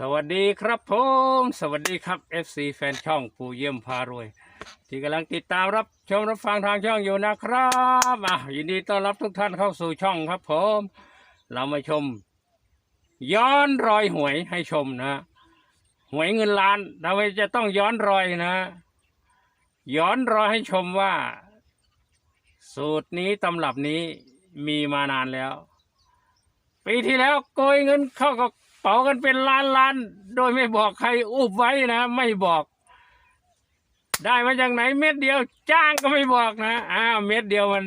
สวัสดีครับผมสวัสดีครับ FC แฟนช่องปู่เยี่ยมพารวย ที่กำลังติดตามรับชมรับฟังทางช่องอยู่นะครับอะยินดีต้อนรับทุกท่านเข้าสู่ช่องครับผม เรามาชม ย้อนรอยหวยให้ชมนะหวยเงินล้านทำไมจะต้องย้อนรอยนะ ย้อนรอยให้ชมว่า สูตรนี้ตำรับนี้มีมานานแล้ว ปีที่แล้วโกยเงินเข้ากระเป๋ากันเป็นล้านล้าน โดยไม่บอกใครอุบไว้นะ ไม่บอก ได้มาจากไหนเม็ดเดียว จ้างก็ไม่บอกนะอ้าวเม็ดเดียวมัน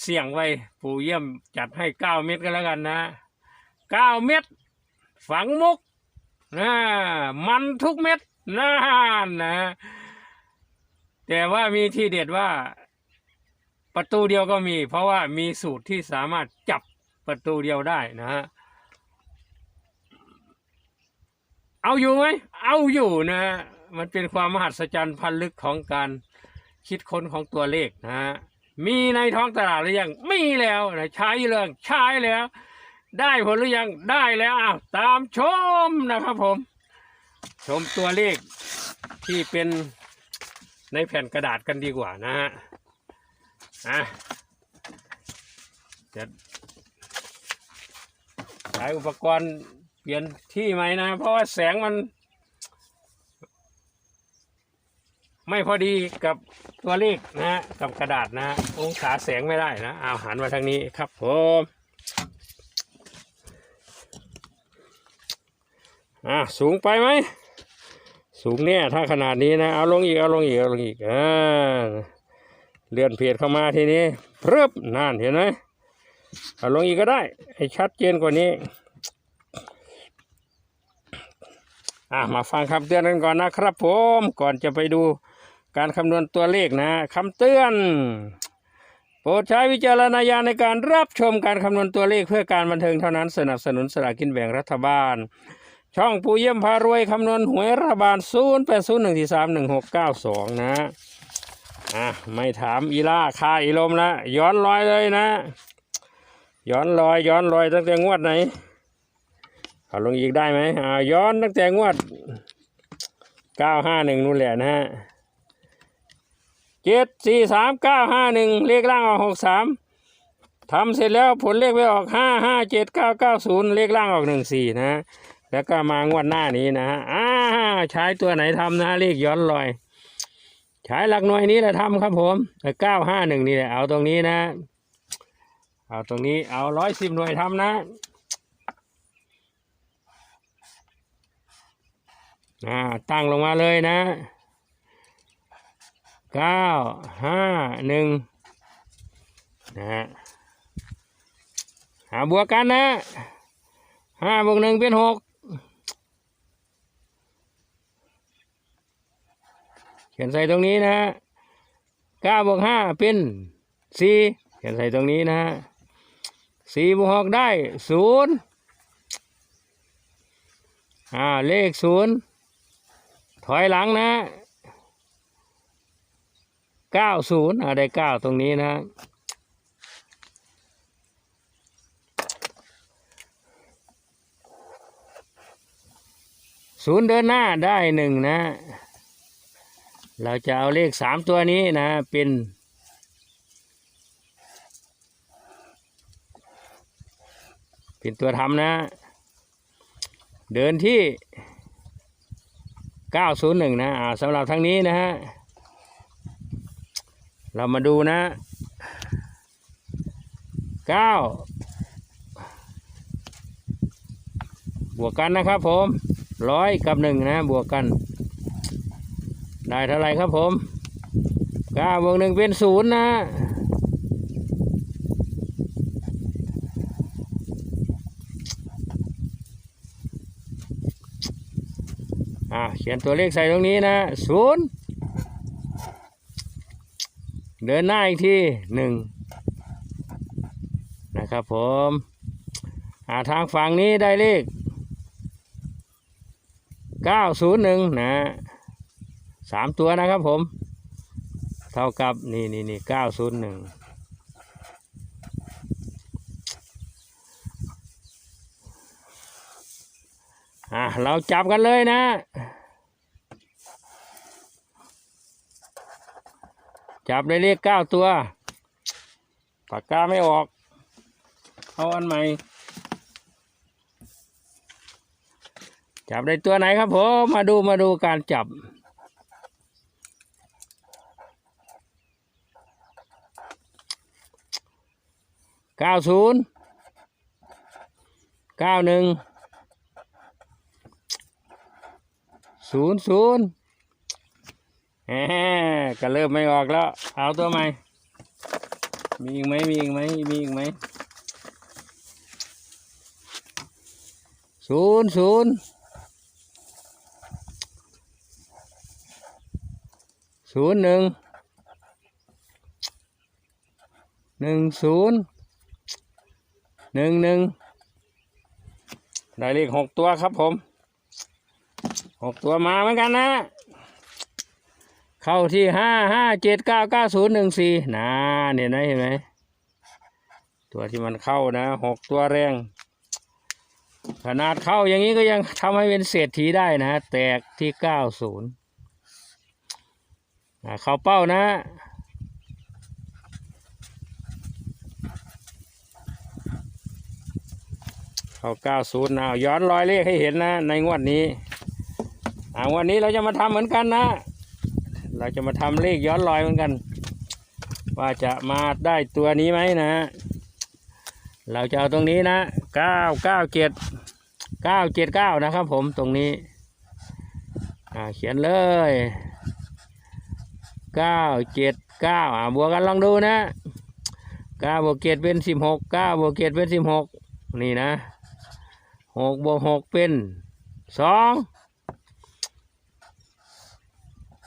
เสี่ยงไว้ ปู่เยี่ยมจัดให้เก้าเม็ดก็แล้วกันนะเก้าเม็ดฝังมุกนะมันทุกเม็ดนะนะ แต่ว่ามีที่เด็ดว่าประตูเดียวก็มี เพราะว่ามีสูตรที่สามารถจับประตูเดียวได้นะฮะ เอาอยู่ไหมเอาอยู่นะ มันเป็นความมหัศจรรย์พันลึกของการคิดค้นของตัวเลขนะฮะมีในท้องตลาดหรือยังมีแล้วนะใช้เรื่องใช้แล้ว ได้ผลหรือยังได้แล้วอ้าวตามชมนะครับผม ชมตัวเลขที่เป็นในแผ่นกระดาษกันดีกว่านะฮะอะจะใช้อุปกรณ์ ปลี่ยนที่ไหมนะ เพราะว่าแสงมัน ไม่พอดีกับตัวเลขนะฮะกับกระดาษนะองศาแสงไม่ได้นะเอาหันมาทางนี้ครับผมอะสูงไปไหม สูงเนี่ยถ้าขนาดนี้นะ เอาลงอีก เอาลงอีก เอาลงอีกอ่าเลื่อนเพจเข้ามาทีนี้พรึบนั่นเห็นไหมเอาลงอีกก็ได้ ให้ชัดเจนกว่านี้ อะมาฟังคำเตือนกันก่อนนะครับ ผมก่อนจะไปดูการคำนวณตัวเลขนะคำเตือน โปรดใช้วิจารณญาณในการรับชมการคำนวณตัวเลขเพื่อการบันเทิงเท่านั้นสนับสนุนสลากินแบ่งรัฐบาล ช่องปูเยี่ยมพารวยคำนวณหวยรัฐบาล 0 8 0 1 4 3 1 6 9 2 นะอะไม่ถามอีล่าคาอีลมละย้อนรอยเลยนะ ย้อนรอยย้อนรอยตั้งแต่งวดไหน เอาลงอีกได้ไหมอ่าย้อนตั้งแต่งวดเก้าห้าหนึ่งนู่นแหละนะฮะเจ็ดสี่สามเก้าห้าหนึ่งเลขล่างออกหกสามทำเสร็จแล้วผลเลขไปออกห้าห้าเจ็ดเก้าเก้าศูนย์เลขล่างออกหนึ่งสี่นะ แล้วก็มางวดหน้านี้นะฮะอ่าใช้ตัวไหนทำนะเลขย้อนรอย ใช้หลักหน่วยนี้แหละทำครับผมเก้าห้าหนึ่งนี่แหละเอาตรงนี้นะ เอาตรงนี้เอาร้อยสิบหน่วยทำนะ อ่าตั้งลงมาเลยนะเก้าห้าหนึ่งนะฮะหาบวกกันนะห้าบวกหนึ่งเป็นหกเขียนใส่ตรงนี้นะเก้าบวกห้าเป็นสี่เขียนใส่ตรงนี้นะฮะสี่บวกหกได้ศูนย์อ่าเลขศูนย์ ถอยหลังนะเก้าศูนย์อ่าได้เก้าตรงนี้นะศูนย์เดินหน้าได้หนึ่งนะ เราจะเอาเลขสามตัวนี้นะ เป็นเป็นตัวทำนะ เดินที่ 901 นะอ่าสำหรับทั้งนี้นะฮะ เรามาดูนะ 9 บวกกันนะครับผมร้อยกับหนึ่งนะบวกกัน ได้เท่าไหรครับผมเก้าบวกหนึ่งเป็นศูนย์นะ อ่าเขียนตัวเลขใส่ตรงนี้นะศูนย์เดินหน้าอีกทีหนึ่งนะครับผมอ่าทางฝั่งนี้ได้เลขเก้าศูนย์หนึ่งนะสามตัวนะครับผม เท่ากับนี่นี่นี่เก้าศูนย์หนึ่ง อ อะ เราจับกันเลยนะ จับได้เลขเก้าตัวปากกาไม่ออก เอาอันใหม่ จับได้ตัวไหนครับผมมาดูมาดูการจับเก้าศูนย์เก้าหนึ่ง ศูนย์ศูนย์ก็เริ่มไม่ออกแล้ว เอาตัวใหม่ มีอีกไหมมีอีกไหมมีอีกไหมศูนย์ศูนย์ศูนย์หนึ่งหนึ่งศูนย์หนึ่งหนึ่งได้เลขหกตัวครับผม หกตัวมาเหมือนกันนะ เข้าที่ห้าห้าเจ็ดเก้าเก้าศูนย์หนึ่งสี่นะเนี่ยนะเห็นไหมตัวที่มันเข้านะหกตัวแรง ขนาดเข้าอย่างนี้ก็ยังทำให้เป็นเศรษฐีได้นะ แตกที่เก้าศูนย์เข้าเป้านะเข้าเก้าศูนย์นะย้อนรอยเลขให้เห็นนะ ในงวดนี้ อ่าวดนี้เราจะมาทำเหมือนกันนะ เราจะมาทำเลขย้อนรอยเหมือนกัน ว่าจะมาได้ตัวนี้ไหมนะ เราจะเอาตรงนี้นะเก้าเก้าเจ็ดเก้าเจ็ดเก้านะครับผมตรงนี้ อ่าเขียนเลยเก้าเจ็ดเก้าอ่าบวกกันลองดูนะเก้าบวกเจ็ดเป็นสิบหกเก้าบวกเจ็ดเป็นสิบหกนี่นะหกบวกหกเป็นสอง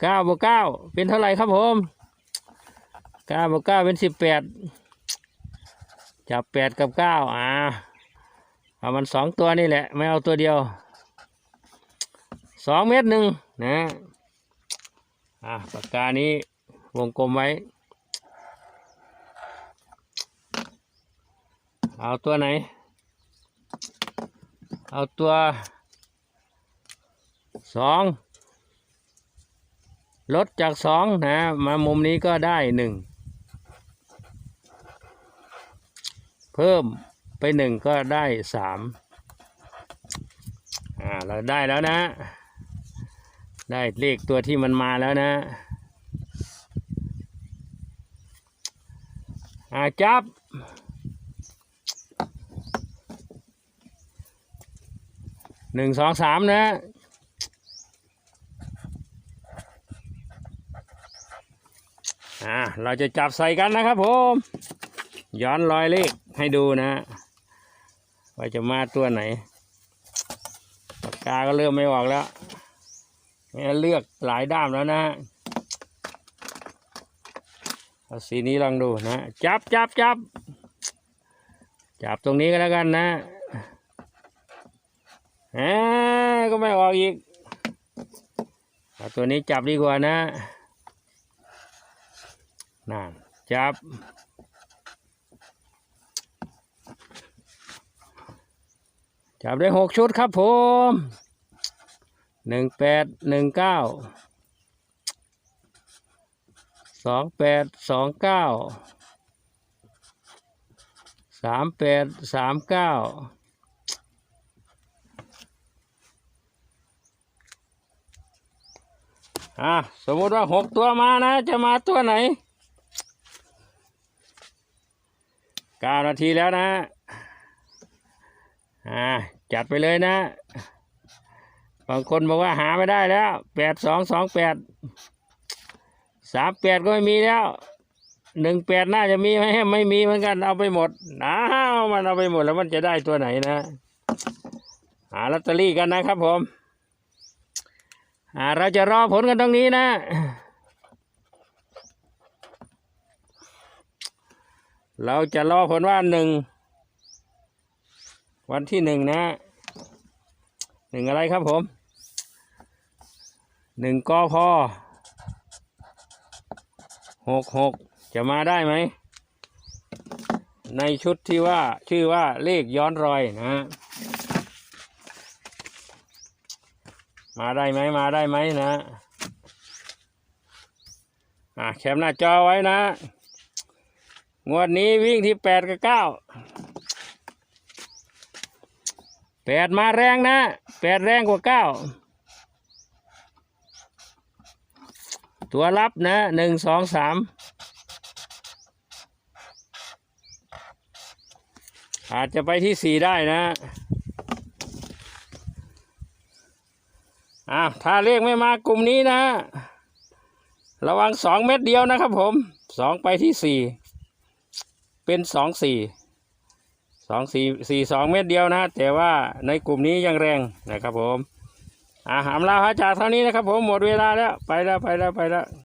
เก้าบวกเก้าเป็นเท่าไหร่ครับผมเก้าบวกเก้าเป็นสิบแปดจับแปดกับเก้าอ่าเอามันสองตัวนี่แหละ ไม่เอาตัวเดียวสองเม็ดหนึ่งนะอ่าปากกานี้วงกลมไว้ เอาตัวไหน เอาตัวสอง ลดจากสองนะ มามุมนี้ก็ได้หนึ่งเพิ่มไปหนึ่งก็ได้สามอ่าเราได้แล้วนะ ได้เลขตัวที่มันมาแล้วนะอ่าจับ หนึ่งสองสามนะ อ่าเราจะจับใส่กันนะครับผมย้อนรอยเลขให้ดูนะ ว่าจะมาตัวไหนปากกาก็เริ่มไม่ออกแล้วเนี่ยเลือกหลายด้ามแล้วนะเอาสีนี้ลองดูนะจับจับจับจับตรงนี้ก็แล้วกันนะแหมก็ไม่ออกอีกเอาตัวนี้จับดีกว่านะ นั่นจับจับได้หกชุดครับผมหนึ่งแปดหนึ่งเก้าสองแปดสองเก้าสามแปดสามเก้าอะสมมติว่าหกตัวมานะ จะมาตัวไหน เก้านาทีแล้วนะอ่าจัดไปเลยนะ บางคนบอกว่าหาไม่ได้แล้วแปดสองสองแปดสามแปดก็ไม่มีแล้วหนึ่งแปดน่าจะมีไหมไม่มีเหมือนกันเอาไปหมดอ้าวมันเอาไปหมดแล้วมันจะได้ตัวไหนนะ หาลอตเตอรี่กันนะครับผม อ่าเราจะรอผลกันตรงนี้นะ เราจะรอผลว่าหนึ่ง วันที่หนึ่งนะหนึ่งอะไรครับผมหนึ่งกพอหกหกจะมาได้ไหม ในชุดที่ว่าชื่อว่าเลขย้อนรอยนะมาได้ไหมมาได้ไหมนะอะแคปหน้าจอไว้นะ งวดนี้วิ่งที่แปดกับเก้าแปดมาแรงนะแปดแรงกว่าเก้าตัวรับนะหนึ่งสองสามอาจจะไปที่สี่ได้นะอ้าวถ้าเลขไม่มากลุ่มนี้นะ ระวังสองเม็ดเดียวนะครับผมสองไปที่สี่ เป็นสองสี่สองสี่สี่สองเม็ดเดียวนะ แต่ว่าในกลุ่มนี้ยังแรงนะครับผมอาหามลาพระจาเท่านี้นะครับผมหมดเวลาแล้วไปแล้วไปแล้วไปแล้ว